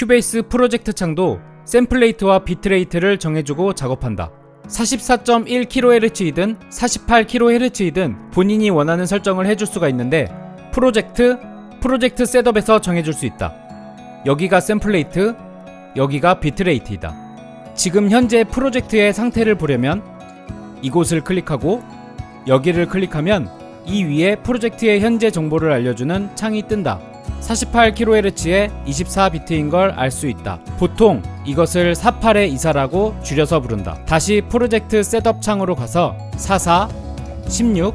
큐베이스 프로젝트 창도 샘플레이트와 비트레이트를 정해주고 작업한다. 44.1kHz이든 48kHz이든 본인이 원하는 설정을 해줄 수가 있는데 프로젝트, 프로젝트 셋업에서 정해줄 수 있다. 여기가 샘플레이트, 여기가 비트레이트이다. 지금 현재 프로젝트의 상태를 보려면 이곳을 클릭하고 여기를 클릭하면 이 위에 프로젝트의 현재 정보를 알려주는 창이 뜬다. 48kHz의 24비트인 걸 알 수 있다. 보통 이것을 48의 이사라고 줄여서 부른다. 다시 프로젝트 셋업 창으로 가서 44, 16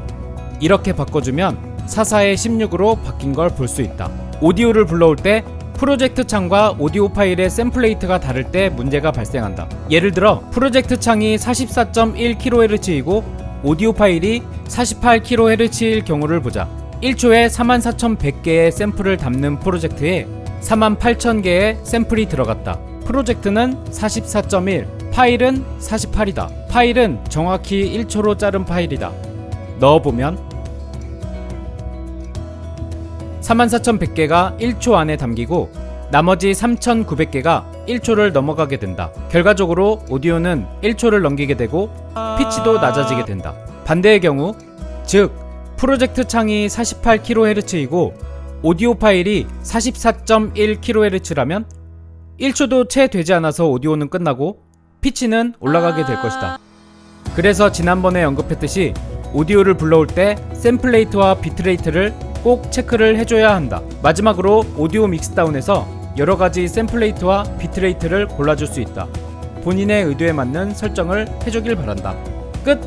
이렇게 바꿔주면 44의 16으로 바뀐 걸 볼 수 있다. 오디오를 불러올 때 프로젝트 창과 오디오 파일의 샘플레이트가 다를 때 문제가 발생한다. 예를 들어 프로젝트 창이 44.1kHz이고 오디오 파일이 48kHz일 경우를 보자. 1초에 44,100개의 샘플을 담는 프로젝트에 48,000개의 샘플이 들어갔다. 프로젝트는 44.1, 파일은 48이다. 파일은 정확히 1초로 자른 파일이다. 넣어보면 44,100개가 1초 안에 담기고 나머지 3,900개가 1초를 넘어가게 된다. 결과적으로 오디오는 1초를 넘기게 되고 피치도 낮아지게 된다. 반대의 경우, 즉 프로젝트 창이 48kHz이고 오디오 파일이 44.1kHz라면 1초도 채 되지 않아서 오디오는 끝나고 피치는 올라가게 될 것이다. 그래서 지난번에 언급했듯이 오디오를 불러올 때 샘플레이트와 비트레이트를 꼭 체크를 해줘야 한다. 마지막으로 오디오 믹스다운에서 여러 가지 샘플레이트와 비트레이트를 골라줄 수 있다. 본인의 의도에 맞는 설정을 해주길 바란다. 끝!